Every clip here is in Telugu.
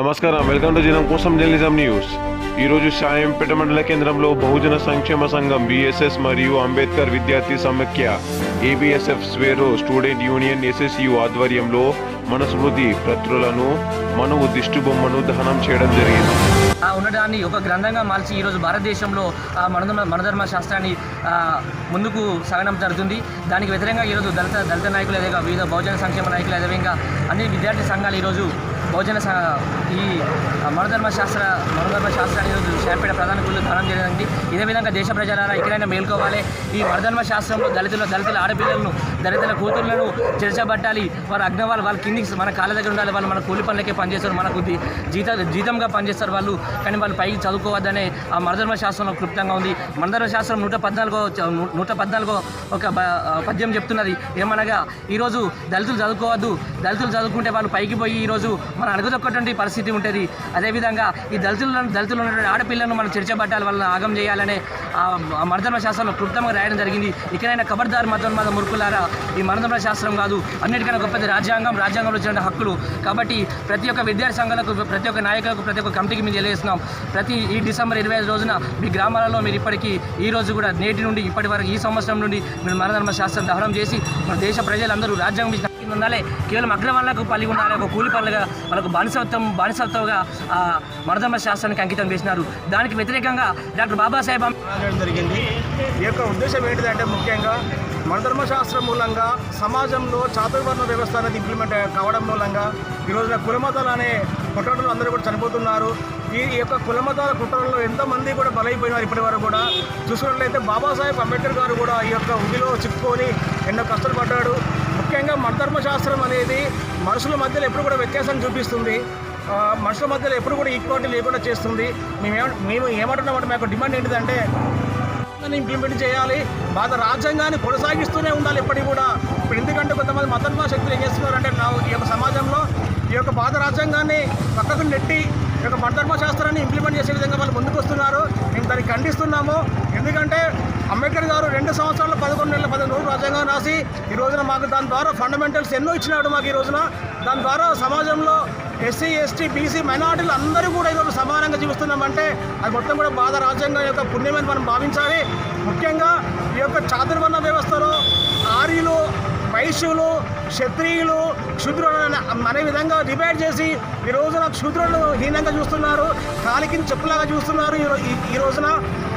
నమస్కారం. వెల్కమ్ టు జనం కోసం జర్నలిజం న్యూస్. ఈరోజు సాయంపేట మండల కేంద్రంలో బహుజన సంక్షేమ సంఘం బిఎస్ఎస్ మరియు అంబేద్కర్ విద్యార్థి సమైక్య ABSF Swaero student union SSU ఆధ్వర్యంలో మనస్మృతి ప్రతులను మనువు దిష్టిబొమ్మను దహనం చేయడం జరిగింది. ఆ ఉండడాన్ని ఒక గ్రంథంగా మార్చి ఈరోజు భారతదేశంలో ఆ మనధర్మ మనధర్మ శాస్త్రాన్ని ముందుకు సాగడం జరుగుతుంది. దానికి వ్యతిరేకంగా ఈరోజు దళిత దళిత నాయకులు అదేగా వివిధ బహుజన సంక్షేమ నాయకులు అదేవిధంగా అన్ని విద్యార్థి సంఘాలు ఈరోజు భోజన ఈ ఆ, శాస్త్ర మనధర్మ శాస్త్రాన్ని ఈరోజు శాంపేట ప్రధాన గుళ్ళు దానం జరిగింది. ఇదే విధంగా దేశ ప్రజలారా ఎక్కడైనా మేల్కోవాలి. ఈ మనధర్మ శాస్త్రంలో దళితుల దళితుల ఆడపిల్లలను దళితుల కూతుర్లను చేర్చబట్టాలి. వారు అగ్నవాళ్ళు వాళ్ళ కిందికి మన కాళ్ళ దగ్గర ఉండాలి. వాళ్ళు మన కూలి పనులకే పనిచేస్తారు. మనకు జీత జీతంగా పనిచేస్తారు వాళ్ళు. కానీ వాళ్ళు పైకి చదువుకోవద్దనే ఆ మరధర్మ శాస్త్రంలో క్లుప్తంగా ఉంది. మరధర్మ శాస్త్రం నూట పద్నాలుగో నూట పద్నాలుగో ఒక పద్యం చెప్తున్నది. ఏమనగా ఈరోజు దళితులు చదువుకోవద్దు. దళితులు చదువుకుంటే వాళ్ళు పైకి పోయి ఈరోజు మనం అణుగుదొక్కటువంటి పరిస్థితి ఉంటుంది. అదేవిధంగా ఈ దళితులను దళితులు ఉన్నటువంటి ఆడపిల్లలను మనం చర్చబట్టాలి వాళ్ళని ఆగం చేయాలనే ఆ మరధర్మ శాస్త్రంలో క్లుప్తంగా రాయడం జరిగింది. ఇకనైనా ఖబర్దార్ మతోన్మాద మురుకులారా? ఈ మరధర్మ శాస్త్రం కాదు. అన్నిటికన్నా గొప్పది రాజ్యాంగం రాజ్యాంగంలో వచ్చిన హక్కులు. కాబట్టి ప్రతి ఒక్క విద్యార్థి సంఘాలకు ప్రతి ఒక్క నాయకులకు ప్రతి ఒక్క కమిటీకి మేము తెలియజేస్తున్నాం. ప్రతి ఈ డిసెంబర్ ఇరవై ఐదు రోజున మీ గ్రామాలలో మీరు ఇప్పటికీ ఈ రోజు కూడా నేటి నుండి ఇప్పటి వరకు ఈ సంవత్సరం నుండి మీరు మరధర్మ శాస్త్రం దహనం చేసి మన దేశ ప్రజలందరూ రాజ్యాంగం కింద ఉండాలి. కేవలం అగ్రవాళ్ళకు పల్లి ఉండాలి. ఒక కూలి పనులుగా మనకు బానిసత్వం బానిసత్వంగా మరదమ్మ శాస్త్రానికి అంకితం చేసినారు. దానికి వ్యతిరేకంగా డాక్టర్ బాబాసాహెబ్ జరిగింది. ఈ యొక్క ఉద్దేశం ఏంటిదంటే ముఖ్యంగా మన ధర్మశాస్త్రం మూలంగా సమాజంలో చాతుర్వర్ణ వ్యవస్థ అనేది ఇంప్లిమెంట్ కావడం మూలంగా ఈ రోజున కులమతాలు అనే కుట్రలు అందరూ కూడా చనిపోతున్నారు. ఈ యొక్క కులమతాల కుట్రల్లో ఎంతమంది కూడా బలైపోయినారు ఇప్పటి వరకు కూడా. చూసుకున్నట్లయితే బాబాసాహెబ్ అంబేద్కర్ గారు కూడా ఈ యొక్క ఉదిలో చిక్కుకొని ఎన్నో కష్టాలు పడ్డాడు. ముఖ్యంగా మనధర్మశాస్త్రం అనేది మనుషుల మధ్యలో ఎప్పుడు కూడా వ్యత్యాసం చూపిస్తుంది. మనుషుల మధ్యలో ఎప్పుడు కూడా ఈక్వాలిటీ లేకుండా చేస్తుంది. మేము మేము ఏమంటున్నామంటే మాకు డిమాండ్ ఏంటిదంటే ఇంప్లిమెంట్ చేయాలి. బాధ రాజ్యాంగాన్ని కొనసాగిస్తూనే ఉండాలి ఎప్పటికీ కూడా. ఇప్పుడు ఎందుకంటే కొంతమంది మతన్మా శక్తులు ఏం చేస్తున్నారంటే నా ఈ యొక్క సమాజంలో ఈ యొక్క బాధ రాజ్యాంగాన్ని పక్కకు నెట్టి ఈ యొక్క మతధర్మ శాస్త్రాన్ని ఇంప్లిమెంట్ చేసే విధంగా వాళ్ళు ముందుకు వస్తున్నారు. మేము దాన్ని ఖండిస్తున్నాము. ఎందుకంటే అంబేద్కర్ గారు రెండు సంవత్సరాలు పదకొండు నెలల పదిహేను రోజులు రాజ్యాంగం రాసి ఈ రోజున మాకు దాని ద్వారా ఫండమెంటల్స్ ఎన్నో ఇచ్చినాడు మాకు ఈ రోజున. దాని ద్వారా సమాజంలో ఎస్సీ ఎస్టీ బీసీ మైనార్టీలు అందరూ కూడా ఈరోజు సమానంగా జీవిస్తున్నామంటే అది మొత్తం కూడా బాధ రాజ్యాంగం యొక్క పుణ్యమని మనం భావించాలి. ముఖ్యంగా ఈ యొక్క చాతుర్వర్ణ వ్యవస్థలో వైశ్యులు క్షత్రియులు క్షుద్రులను అనే- విధంగా డివైడ్ చేసి ఈ రోజున క్షూద్రులను హీనంగా చూస్తున్నారు కాలికి చెప్పులాగా చూస్తున్నారు. ఈ ఈ- ఈ రోజున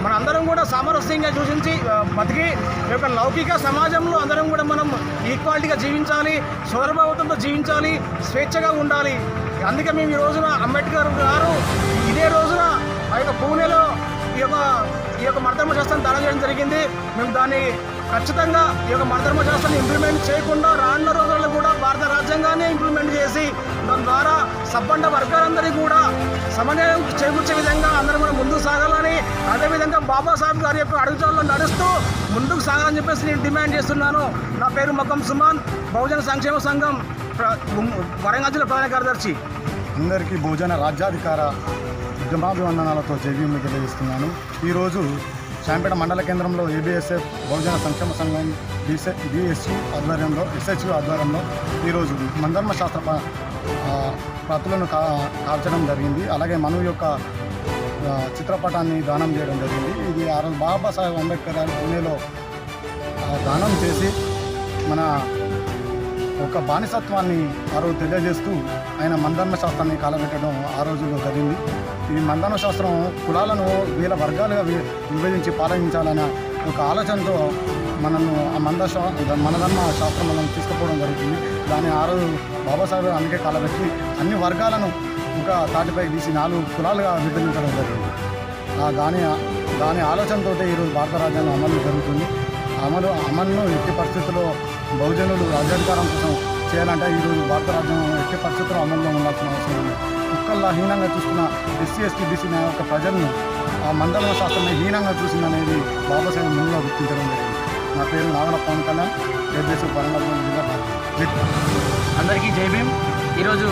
మనందరం కూడా సామరస్యంగా చూసించి బతికి ఈ యొక్క లౌకిక సమాజంలో అందరం కూడా మనం ఈక్వాలిటీగా జీవించాలి సోదరభావంతో జీవించాలి స్వేచ్ఛగా ఉండాలి. అందుకే మేము ఈ రోజున అంబేద్కర్ గారు ఇదే రోజున ఆ యొక్క పూణేలో ఈ యొక్క ఈ యొక్క మర్ధర్మ శాస్త్రాన్ని దానం చేయడం జరిగింది. మేము దాన్ని ఖచ్చితంగా ఈ యొక్క మర్ధర్మ శాస్త్రాన్ని ఇంప్లిమెంట్ చేయకుండా రానున్న రోజుల్లో కూడా భారత రాజ్యాంగాన్ని ఇంప్లిమెంట్ చేసి దాని ద్వారా సబ్బండ వర్గాలందరికీ కూడా సమన్వయం చేకూర్చే విధంగా అందరం కూడా ముందుకు సాగాలని అదేవిధంగా బాబాసాహెబ్ గారి యొక్క అడుగుజాల్లో నడుస్తూ ముందుకు సాగాలని చెప్పేసి నేను డిమాండ్ చేస్తున్నాను. నా పేరు మకం సుమాన్ బహుజన సంక్షేమ సంఘం ప్ర- వరంగల్ జిల్లా ప్రధాన కార్యదర్శి. అందరికీ బహుజన రాజ్యాధికార ఉద్యమాభివందనాలతో జైవీములు తెలియజేస్తున్నాను. ఈరోజు శాంపేట మండల కేంద్రంలో ఏబిఎస్ఎఫ్ బహుజన సంక్షేమ సంఘం బీసీ బిఎస్యు ఆధ్వర్యంలో ఎస్హెచ్యు ఆధ్వర్యంలో ఈరోజు మందర్మ శాస్త్ర ప్రతులను కా కాల్చడం జరిగింది. అలాగే మను యొక్క చిత్రపటాన్ని దానం చేయడం జరిగింది. ఇది ఆ రోజు బాబాసాహెబ్ అంబేద్కర్ గారు పూణేలో దానం చేసి మన ఒక బానిసత్వాన్ని ఆ రోజు తెలియజేస్తూ ఆయన మందన్న శాస్త్రాన్ని కాలబెట్టడం ఆ రోజుల్లో జరిగింది. ఈ మందన్న శాస్త్రం కులాలను వేల వర్గాలుగా విభజించి పాలించాలన్న ఒక ఆలోచనతో మనము ఆ మంద మనదన్న మనధర్మ శాస్త్రం మనం తీసుకుపోవడం జరుగుతుంది. దాన్ని ఆ రోజు బాబాసాహెబ్ అందుకే కాలబెట్టి అన్ని వర్గాలను ఒక తాటిపై తీసి నాలుగు కులాలుగా విభజించడం జరిగింది. ఆ దాని దాని ఆలోచనతో ఈరోజు భారత రాజ్యాంగం అమలు జరుగుతుంది. అమలు అమలును ఎట్టి పరిస్థితుల్లో బహుజనులు రాజ్యాధికారం కోసం చేయాలంటే ఈరోజు భారత రాజ్యాంగం ఎట్టి పరిస్థితుల్లో అమల్లో ఉండాల్సిన అవసరం ఉంది. కుక్కల్లా హీనంగా చూస్తున్న ఎస్సీ ఎస్టీ బీసీ యొక్క ప్రజలను ఆ మండల శాస్త్రాన్ని హీనంగా చూసిందనేది బాబాసాహెబ్ ముందుగా గుర్తించడం జరిగింది. నా పేరు నాగల పవన్ కళ్యాణ్. ఏబిఎస్ వరంగల్ జిల్లా అందరికీ జై భీమ్. ఈరోజు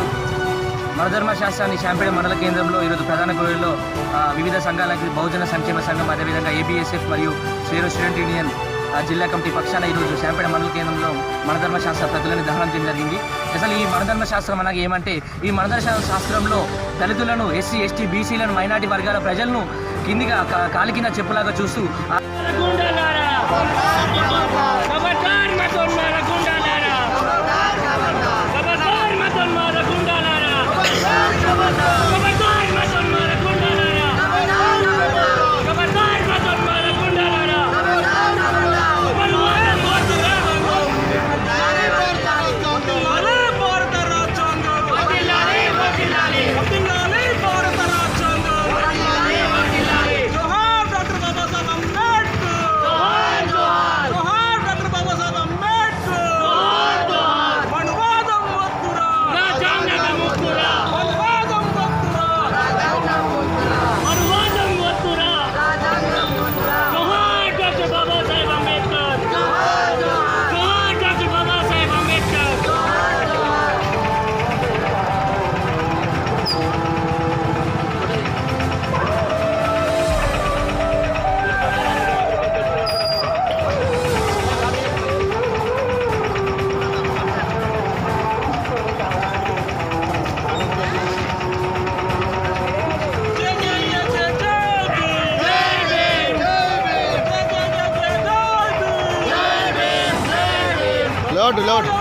మనధర్మ శాస్త్రాన్ని శాంపేట మండల కేంద్రంలో ఈరోజు ప్రధాన గృహలో వివిధ సంఘాలకి బహుజన సంక్షేమ సంఘం అదేవిధంగా ఏబిఎస్ఎఫ్ మరియు శ్రీరో స్టూడెంట్ యూనియన్ జిల్లా కమిటీ పక్షాన ఈరోజు శాంపేట మండల కేంద్రంలో మనధర్మ శాస్త్ర ప్రతులని దహనం చేయడం జరిగింది అసలు ఈ మనధర్మ శాస్త్రం అనగా ఏమంటే ఈ మనధర్మ శాస్త్రంలో దళితులను ఎస్సీ ఎస్టీ బీసీలను మైనార్టీ వర్గాల ప్రజలను కిందిగా కాలి కింద చెప్పులాగా చూస్తూ Come on, come on. జై జై జై లోడ్ లోడ్ జై